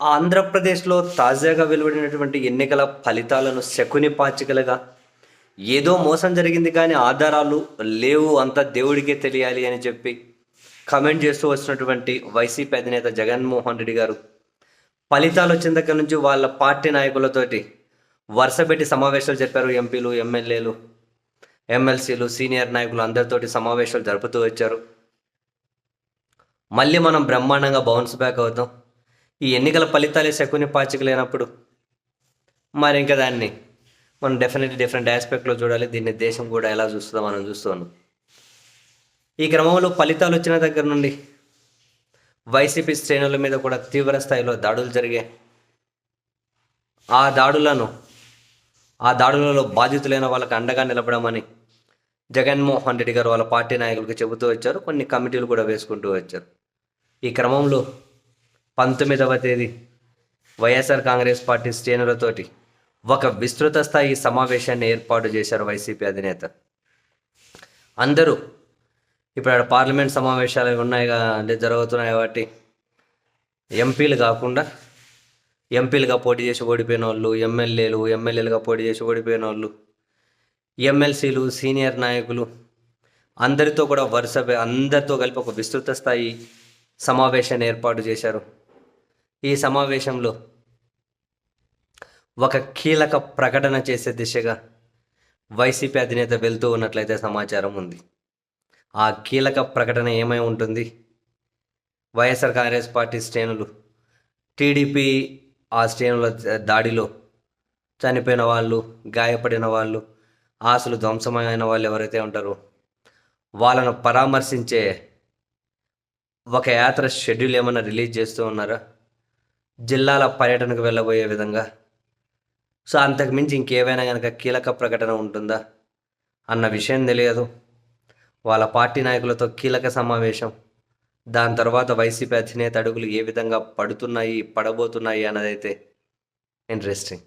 ఆంధ్రప్రదేశ్లో తాజాగా వెలువడినటువంటి ఎన్నికల ఫలితాలను శకుని పాచికలుగా ఏదో మోసం జరిగింది కానీ ఆధారాలు లేవు అంతా దేవుడికే తెలియాలి అని చెప్పి కమెంట్ చేస్తూ వచ్చినటువంటి వైసీపీ అధినేత జగన్మోహన్ రెడ్డి గారు ఫలితాలు వచ్చిన దగ్గర నుంచి వాళ్ళ పార్టీ నాయకులతోటి వరుసపెట్టి సమావేశాలు చెప్పారు ఎంపీలు ఎమ్మెల్యేలు ఎమ్మెల్సీలు సీనియర్ నాయకులు అందరితోటి సమావేశాలు జరుపుతూ వచ్చారు. మళ్ళీ మనం బ్రహ్మాండంగా బౌన్స్ బ్యాక్ అవుతాం. ఈ ఎన్నికల ఫలితాలే శకుని పాచిక లేనప్పుడు మరి ఇంకా దాన్ని మనం డెఫినెట్లీ డిఫరెంట్ ఆస్పెక్ట్లో చూడాలి. దీన్ని దేశం కూడా ఎలా చూస్తుందో మనం చూస్తున్నాం ఈ క్రమంలో ఫలితాలు వచ్చిన దగ్గర నుండి వైసీపీ శ్రేణుల మీద కూడా తీవ్ర స్థాయిలో దాడులు జరిగాయి. ఆ దాడులను ఆ దాడులలో బాధితులైన వాళ్ళకి అండగా నిలబడమని జగన్మోహన్ రెడ్డి గారు వాళ్ళ పార్టీ నాయకులకు చెబుతూ వచ్చారు. కొన్ని కమిటీలు కూడా వేసుకుంటూ వచ్చారు. ఈ క్రమంలో పంతొమ్మిదవ తేదీ వైఎస్ఆర్ కాంగ్రెస్ పార్టీ శ్రేణులతోటి ఒక విస్తృత స్థాయి సమావేశాన్ని ఏర్పాటు చేశారు వైసీపీ అధినేత. అందరూ ఇప్పుడు ఆడ పార్లమెంట్ సమావేశాలు ఉన్నాయి అంటే జరుగుతున్నాయి కాబట్టి ఎంపీలు కాకుండా ఎంపీలుగా పోటీ చేసి ఓడిపోయిన వాళ్ళు ఎమ్మెల్యేలు ఎమ్మెల్యేలుగా పోటీ చేసి ఓడిపోయిన వాళ్ళు ఎమ్మెల్సీలు సీనియర్ నాయకులు అందరితో కూడా వరుస అందరితో కలిపి ఒక విస్తృత స్థాయి సమావేశాన్ని ఏర్పాటు చేశారు. ఈ సమావేశంలో ఒక కీలక ప్రకటన చేసే దిశగా వైసీపీ అధినేత వెళ్తూ ఉన్నట్లయితే సమాచారం ఉంది. ఆ కీలక ప్రకటన ఏమై ఉంటుంది? వైఎస్ఆర్ కాంగ్రెస్ పార్టీ శ్రేణులు టీడీపీ ఆ శ్రేణుల దాడిలో చనిపోయిన వాళ్ళు గాయపడిన వాళ్ళు ఆశలు ధ్వంసమైన వాళ్ళు ఎవరైతే ఉంటారో వాళ్ళను పరామర్శించే ఒక యాత్ర షెడ్యూల్ ఏమైనా రిలీజ్ చేస్తూ ఉన్నారా? జిల్లాల పర్యటనకు వెళ్ళబోయే విధంగా. సో అంతకు మించి ఇంకేవైనా కనుక కీలక ప్రకటన ఉంటుందా? అన్న విషయం తెలియదు. వాళ్ళ పార్టీ నాయకులతో కీలక సమావేశం. దాని తర్వాత వైసీపీ అధినేత అడుగులు ఏ విధంగా పడుతున్నాయి పడబోతున్నాయి అన్నదైతే ఇంట్రెస్టింగ్